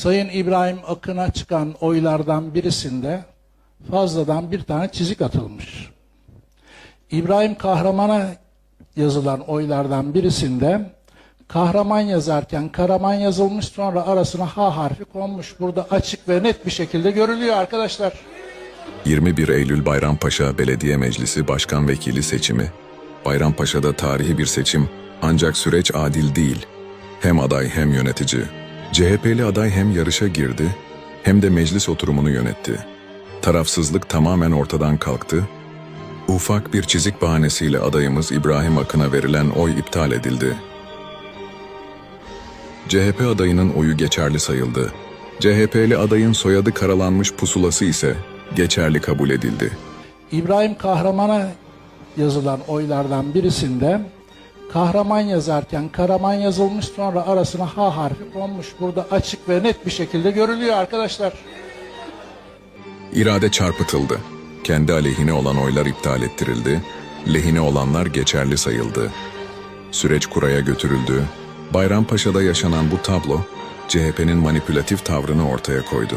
Sayın İbrahim Akın'a çıkan oylardan birisinde fazladan bir tane çizik atılmış. İbrahim Kahraman'a yazılan oylardan birisinde kahraman yazarken karaman yazılmış sonra arasına ha harfi konmuş. Burada açık ve net bir şekilde görülüyor arkadaşlar. 21 Eylül Bayrampaşa Belediye Meclisi Başkan Vekili seçimi. Bayrampaşa'da tarihi bir seçim ancak süreç adil değil. Hem aday hem yönetici. CHP'li aday hem yarışa girdi hem de meclis oturumunu yönetti. Tarafsızlık tamamen ortadan kalktı. Ufak bir çizik bahanesiyle adayımız İbrahim Akın'a verilen oy iptal edildi. CHP adayının oyu geçerli sayıldı. CHP'li adayın soyadı karalanmış pusulası ise geçerli kabul edildi. İbrahim Kahraman'a yazılan oylardan birisinde kahraman yazarken karaman yazılmış sonra arasına ha harfi konmuş. Burada açık ve net bir şekilde görülüyor arkadaşlar. İrade çarpıtıldı. Kendi aleyhine olan oylar iptal ettirildi. Lehine olanlar geçerli sayıldı. Süreç kuraya götürüldü. Bayrampaşa'da yaşanan bu tablo CHP'nin manipülatif tavrını ortaya koydu.